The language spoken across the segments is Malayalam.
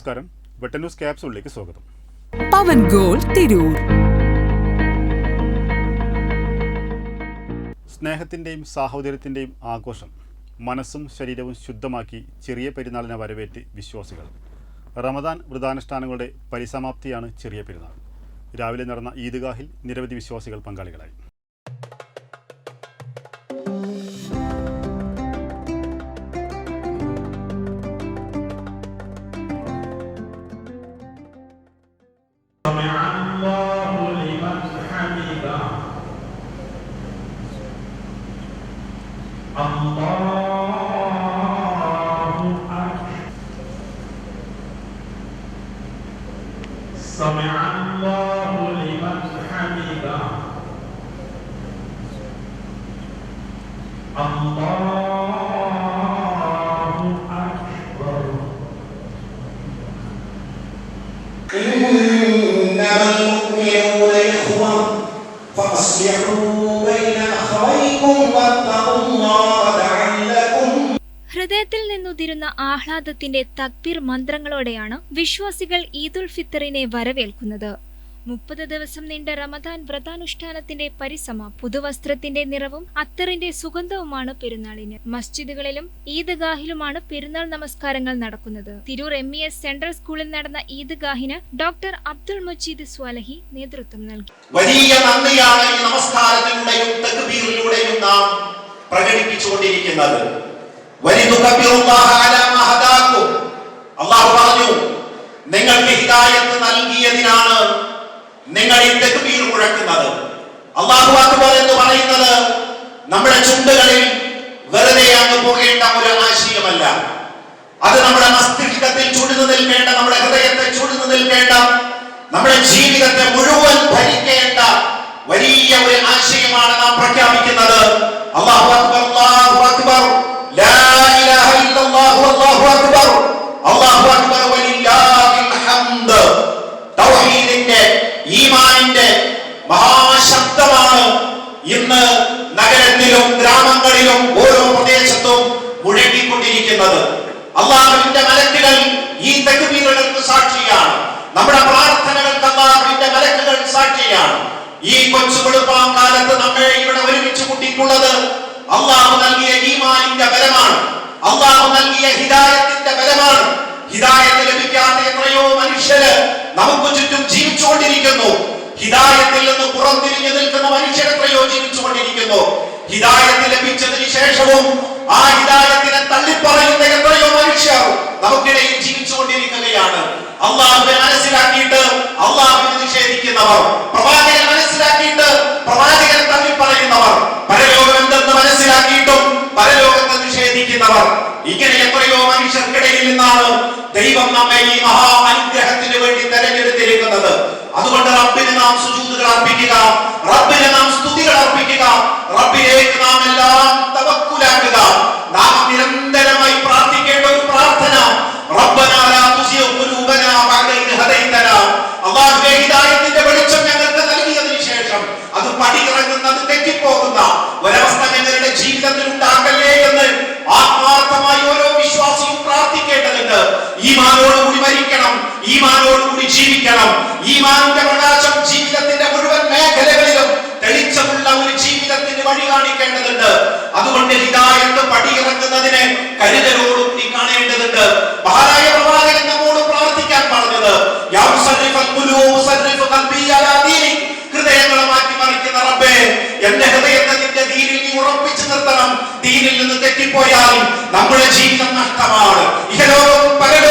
നമസ്കാരം. വെട്ടന്യൂസ് ക്യാപ്സുകളിലേക്ക് സ്വാഗതം. പവൻ ഗോൾ തിരൂർ. സ്നേഹത്തിന്റെയും സാഹോദര്യത്തിന്റെയും ആഘോഷം മനസ്സും ശരീരവും ശുദ്ധമാക്കി ചെറിയ പെരുന്നാളിനെ വരവേറ്റ് വിശ്വാസികൾ. റമദാൻ വ്രതാനുഷ്ഠാനങ്ങളുടെ പരിസമാപ്തിയാണ് ചെറിയ പെരുന്നാൾ. രാവിലെ നടന്ന ഈദ്ഗാഹിൽ നിരവധി വിശ്വാസികൾ പങ്കാളികളായി. إنما المؤمنون إخوة فأصلحوا بين أخويكم واتقوا الله لعلكم ഹൃദയത്തിൽ നിന്നുതിരുന്ന ആഹ്ലാദത്തിന്റെ തക്ബീർ മന്ത്രങ്ങളോടെയാണ് വിശ്വാസികൾ ഈദുൽ ഫിത്തറിനെ വരവേൽക്കുന്നത് മുപ്പത് ദിവസം നീണ്ട റമദാൻ വ്രതാനുഷ്ഠാനത്തിന്റെ പരിസമ പുതുവസ്ത്രത്തിന്റെ നിറവും അത്തറിന്റെ സുഗന്ധവുമാണ് പെരുന്നാളിന്. മസ്ജിദുകളിലും ഈദ്ഗാഹിലുമാണ് പെരുന്നാൾ നമസ്കാരങ്ങൾ നടക്കുന്നത്. Tirur M E S central സ്കൂളിൽ നടന്ന ഈദ്ഗാഹിന് ഡോക്ടർ അബ്ദുൾ മജീദ് സ്വാലഹി നേതൃത്വം നൽകി. വലിയ നന്ദിയാണ് ഈ നമസ്കാരത്തിലൂടെയും നാം പ്രകടിപ്പിച്ചുകൊണ്ടിരിക്കുന്നത്. അള്ളാഹു പറഞ്ഞു നിങ്ങൾക്ക് ഹിദായത്ത് നൽകിയതിനാണ് നിങ്ങൾ ഈ തക്ബീർ മുഴക്കുന്നത് അള്ളാഹു അക്ബർ എന്ന് പറയുന്നത് നമ്മുടെ ചുണ്ടുകളിൽ വെറുതെ അങ്ങ് പോകേണ്ട ഒരു ആശയമല്ല. അത് നമ്മുടെ മസ്തിഷ്കത്തിൽ ചുടുന്നു നിൽക്കേണ്ട നമ്മുടെ ഹൃദയത്തെ ചുടുന്നു നിൽക്കേണ്ട നമ്മുടെ ജീവിതത്തെ മുഴുവൻ ഭരിക്കേണ്ട വലിയ ഒരു ആശയമാണ് നാം പ്രഖ്യാപിക്കുന്നത്. അള്ളാഹു അക്ബർ അള്ളാഹുവിന്റെ മലക്കുകൾ ഈ തക്ബീറുകൾക്ക് സാക്ഷിയാണ്. നമ്മുടെ പ്രാർത്ഥനകൾക്ക് അള്ളാഹുവിന്റെ മലക്കുകൾ സാക്ഷിയാണ്. ഈ കൊച്ചു വെളുപ്പാം കാലത്ത് നമ്മെ ഇവിടെ ഒരുമിച്ച് കൂട്ടിയിട്ടുള്ളത് അള്ളാഹു നൽകിയ ഈമാനിന്റെ ബലമാണ്. അള്ളാഹു നൽകിയ ഹിദായത്തിന്റെ ബലമാണ്. ഹിദായത്ത് ലഭിക്കാത്ത എത്രയോ മനുഷ്യര് നമുക്ക് ചുറ്റും ജീവിച്ചുകൊണ്ടിരിക്കുന്നു. ഹിദായത്തിൽ നിന്ന് പുറംതിരിഞ്ഞു നിൽക്കുന്ന മനുഷ്യർ എത്രയോ ജീവിച്ചുകൊണ്ടിരിക്കുന്നു. ഹിദായത്ത് ലഭിച്ചതിന് ശേഷവും ആ ഹിദായത്തിനെ തള്ളിപ്പറയുന്ന എത്രയോ മനുഷ്യർ നമുക്കിടയിൽ ജീവിച്ചുകൊണ്ടിരിക്കുകയാണ് അള്ളാഹുവിനെ മനസ്സിലാക്കിയിട്ട് അള്ളാഹുവിനെ നിഷേധിക്കുന്നവർ പ്രവാചകനെ മനസ്സിലാക്കിയിട്ട് പ്രവാചകനെ തള്ളിപ്പറയുന്നവർ പരലോകം എന്തെന്ന് മനസ്സിലാക്കിയിട്ടും പരലോകത്തെ നിഷേധിക്കുന്നവർ. ഇങ്ങനെ എത്രയോ മനുഷ്യർക്കിടയിൽ നിന്നാണ് ദൈവം നമ്മെ ഈ മഹാ അനുഗ്രഹത്തിന് വേണ്ടി തെരഞ്ഞെടുത്തിരിക്കുന്നത്. അതുകൊണ്ട് റബ്ബിന് നാം സുജൂദുകൾ അർപ്പിക്കുക റബ്ബിന് നാം സ്തുതികൾ അർപ്പിക്കുക റബ്ബിലേക്ക് നാം എല്ലാം തവക്കുലാക്കുക. ഈമാനോടുകൂടി മരിക്കണം ഈമാനോടുകൂടി ജീവിക്കണം. ഈമാനിന്റെ പ്രകാശം ജീവിതത്തിന്റെ മുഴുവൻ മേഖലകളിലും തെളിച്ചമുള്ള ഒരു ജീവിതത്തിന് വഴി കാണിക്കേണ്ടതുണ്ട്. അതുകൊണ്ട് ഹിദായത്ത് പടിയിറങ്ങുന്നതിന് നീ കാണേണ്ടതുണ്ട്. മഹാനായ പ്രവാചകൻ നമ്മോട് പ്രാർത്ഥിക്കാൻ പറഞ്ഞത് ഹൃദയങ്ങളെ മാറ്റി മറിക്കുന്ന റബ്ബേ എന്റെ ഹൃദയത്തെ നിന്റെ ദീനിൽ നീ ഉറപ്പിച്ചു നിർത്തണം. ദീനിൽ നിന്ന് തെറ്റിപ്പോയാൽ നമ്മുടെ ജീവിതം നഷ്ടമാണ്. ഇഹലോകം പരലോകവും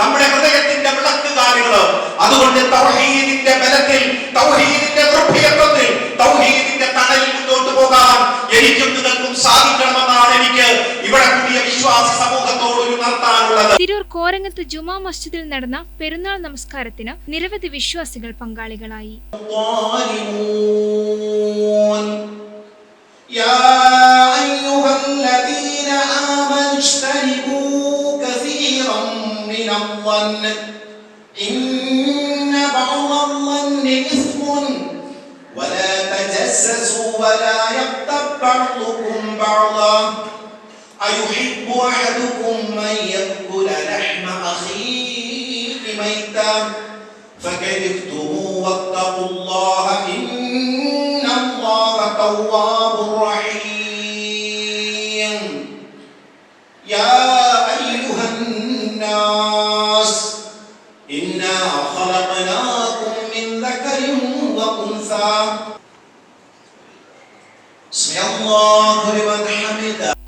നമ്മുടെ ഹൃദയത്തിന്റെ വിളക്ക് വിളക്കുകാലുകൾ അതുകൊണ്ട് തൗഹീദിന്റെ ബലത്തിൽ തൗഹീദിന്റെ ദൃഢയത്വത്തിൽ തൗഹീദിന്റെ തണലിൽ മുന്നോട്ട് പോകാൻ എനിക്കും നിങ്ങൾക്കും സാധിക്കണമെന്നാണ് എനിക്ക് ഇവിടെ കൂടിയ വിശ്വാസ സമൂഹത്തോട് ഒരു നടത്താനുള്ളത് തിരൂർ കോരങ്ങത്ത് ജുമാ മസ്ജിദിൽ നടന്ന പെരുന്നാൾ നമസ്കാരത്തിന് നിരവധി വിശ്വാസികൾ പങ്കാളികളായി. تجسسوا ولا يغتب بعضكم بعضا. أيحب أحدكم من يأكل لحم أخيه ميتا؟ فكرهتموه واتقوا الله إن الله تواب رحيم. يا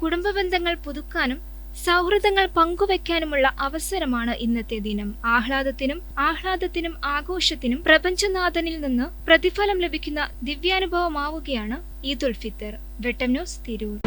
കുടുംബ ബന്ധങ്ങൾ പുതുക്കാനും സൗഹൃദങ്ങൾ പങ്കുവെക്കാനുമുള്ള അവസരമാണ് ഇന്നത്തെ ദിനം. ആഹ്ലാദത്തിനും ആഹ്ലാദത്തിനും ആഘോഷത്തിനും പ്രപഞ്ചനാഥനിൽ നിന്ന് പ്രതിഫലം ലഭിക്കുന്ന ദിവ്യാനുഭവമാവുകയാണ് ഈദുൽ ഫിത്തർ. വെട്ടം ന്യൂസ് തിരൂർ.